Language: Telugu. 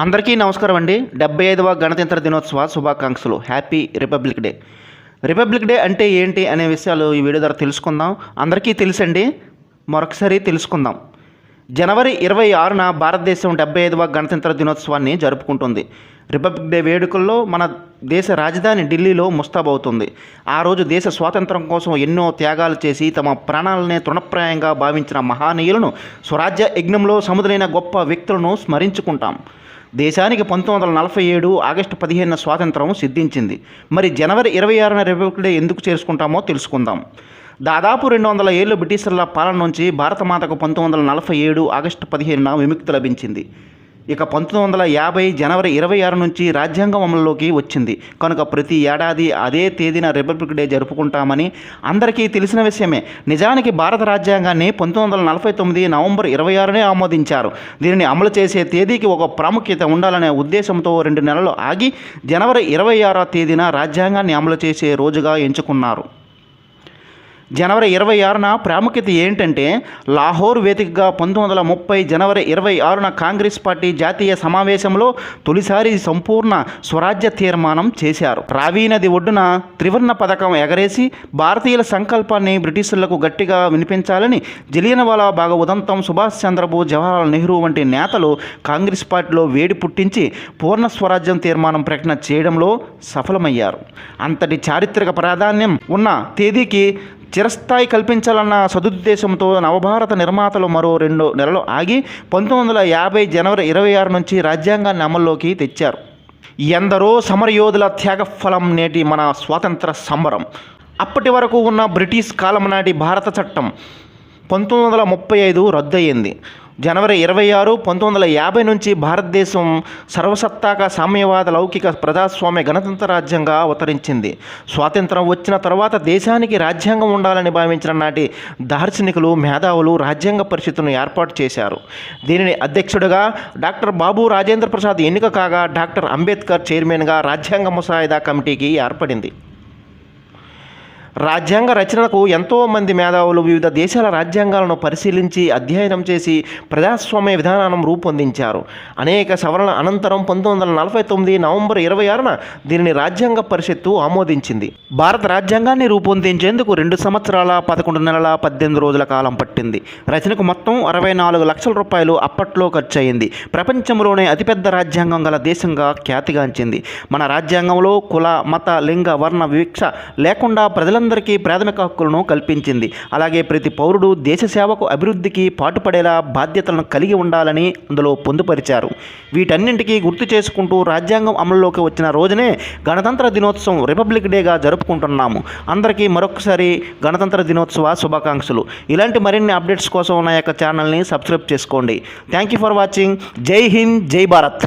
అందరికీ నమస్కారం అండి. డెబ్బై ఐదవ గణతంత్ర దినోత్సవ శుభాకాంక్షలు. Happy republic day republic day అంటే ఏంటి అనే విషయాలు ఈ వీడియో ద్వారా తెలుసుకుందాం. అందరికీ తెలుసండి. మరొకసారి తెలుసుకుందాం. జనవరి ఇరవై ఆరున భారతదేశం డెబ్బై ఐదవ గణతంత్ర దినోత్సవాన్ని జరుపుకుంటుంది. రిపబ్లిక్ డే వేడుకల్లో మన దేశ రాజధాని ఢిల్లీలో ముస్తాబవుతుంది. ఆ రోజు దేశ స్వాతంత్రం కోసం ఎన్నో త్యాగాలు చేసి తమ ప్రాణాలనే తృణప్రాయంగా భావించిన మహానీయులను స్వరాజ్య యజ్ఞంలో సముద్రైన గొప్ప వ్యక్తులను స్మరించుకుంటాం. దేశానికి పంతొమ్మిది వందల నలభై ఏడు ఆగస్టు పదిహేను స్వాతంత్రం సిద్ధించింది. మరి జనవరి ఇరవై ఆరున రిపబ్లిక్ డే ఎందుకు చేసుకుంటామో తెలుసుకుందాం. దాదాపు రెండు వందల ఏళ్ళు బ్రిటిషర్ల పాలన నుంచి భారతమాతకు పంతొమ్మిది వందల నలభై ఏడు ఆగస్టు పదిహేనున విముక్తి లభించింది. ఇక పంతొమ్మిది వందల యాభై జనవరి ఇరవై ఆరు నుంచి రాజ్యాంగం అమలులోకి వచ్చింది. కనుక ప్రతి ఏడాది అదే తేదీన రిపబ్లిక్ డే జరుపుకుంటామని అందరికీ తెలిసిన విషయమే. నిజానికి భారత రాజ్యాంగాన్ని పంతొమ్మిది వందల నలభై తొమ్మిది నవంబర్ ఇరవై ఆరునే ఆమోదించారు. దీనిని అమలు చేసే తేదీకి ఒక ప్రాముఖ్యత ఉండాలనే ఉద్దేశంతో రెండు నెలలు ఆగి జనవరి ఇరవై ఆరో తేదీన రాజ్యాంగాన్ని అమలు చేసే రోజుగా ఎంచుకున్నారు. జనవరి ఇరవై ఆరున ప్రాముఖ్యత ఏంటంటే లాహోర్ వేదికగా పంతొమ్మిది వందల ముప్పై జనవరి ఇరవై ఆరున కాంగ్రెస్ పార్టీ జాతీయ సమావేశంలో తొలిసారి సంపూర్ణ స్వరాజ్య తీర్మానం చేశారు. రావీ నది ఒడ్డున త్రివర్ణ పథకం ఎగరేసి భారతీయుల సంకల్పాన్ని బ్రిటిషులకు గట్టిగా వినిపించాలని జలియనవాలా బాగ ఉదంతం సుభాష్ చంద్రబోస్ జవహర్లాల్ నెహ్రూ వంటి నేతలు కాంగ్రెస్ పార్టీలో వేడి పుట్టించి పూర్ణ స్వరాజ్యం తీర్మానం ప్రకటన చేయడంలో సఫలమయ్యారు. అంతటి చారిత్రక ప్రాధాన్యం ఉన్న తేదీకి చిరస్థాయి కల్పించాలన్న సదుద్దేశంతో నవభారత నిర్మాతలు మరో రెండు నెలలు ఆగి పంతొమ్మిది వందల యాభై జనవరి ఇరవై ఆరు నుంచి రాజ్యాంగాన్ని అమల్లోకి తెచ్చారు. ఎందరో సమరయోధుల త్యాగఫలం నేటి మన స్వాతంత్ర సంబరం. అప్పటి వరకు ఉన్న బ్రిటిష్ కాలం నాటి భారత చట్టం పంతొమ్మిది వందల ముప్పై ఐదు రద్దయింది. జనవరి ఇరవై ఆరు పంతొమ్మిది వందల యాభై నుంచి భారతదేశం సర్వసత్తాక సామ్యవాద లౌకిక ప్రజాస్వామ్య గణతంత్ర రాజ్యంగా అవతరించింది. స్వాతంత్రం వచ్చిన తర్వాత దేశానికి రాజ్యాంగం ఉండాలని భావించిన నాటి దార్శనికులు మేధావులు రాజ్యాంగ పరిషత్తును ఏర్పాటు చేశారు. దీనిని అధ్యక్షుడిగా డాక్టర్ బాబు రాజేంద్ర ప్రసాద్ ఎన్నిక కాగా డాక్టర్ అంబేద్కర్ చైర్మన్గా రాజ్యాంగ ముసాయిదా కమిటీకి ఏర్పడింది. రాజ్యాంగ రచనకు ఎంతోమంది మేధావులు వివిధ దేశాల రాజ్యాంగాలను పరిశీలించి అధ్యయనం చేసి ప్రజాస్వామ్య విధానం రూపొందించారు. అనేక సవరణ అనంతరం పంతొమ్మిది వందల నలభై తొమ్మిది నవంబర్ ఇరవై ఆరున దీనిని రాజ్యాంగ పరిషత్తు ఆమోదించింది. భారత రాజ్యాంగాన్ని రూపొందించేందుకు రెండు సంవత్సరాల పదకొండు నెలల పద్దెనిమిది రోజుల కాలం పట్టింది. రచనకు మొత్తం అరవై నాలుగు లక్షల రూపాయలు అప్పట్లో ఖర్చు అయింది ప్రపంచంలోనే అతిపెద్ద రాజ్యాంగం గల దేశంగా ఖ్యాతిగాంచింది. మన రాజ్యాంగంలో కుల మత లింగ వర్ణ వివక్ష లేకుండా ప్రజలందరికీ ప్రాథమిక హక్కులను కల్పించింది. అలాగే ప్రతి పౌరుడు దేశ సేవకు అభివృద్ధికి పాటుపడేలా బాధ్యతలను కలిగి ఉండాలని అందులో పొందుపరిచారు. వీటన్నింటికీ గుర్తు చేసుకుంటూ రాజ్యాంగం అమలులోకి వచ్చిన రోజునే గణతంత్ర దినోత్సవం రిపబ్లిక్ డేగా జరుపుకుంటున్నాము. అందరికీ మరొకసారి గణతంత్ర దినోత్సవ శుభాకాంక్షలు. ఇలాంటి మరిన్ని అప్డేట్స్ కోసం నా యొక్క ఛానల్ని సబ్స్క్రైబ్ చేసుకోండి. Thank you for watching. జై హింద్ జై భారత్.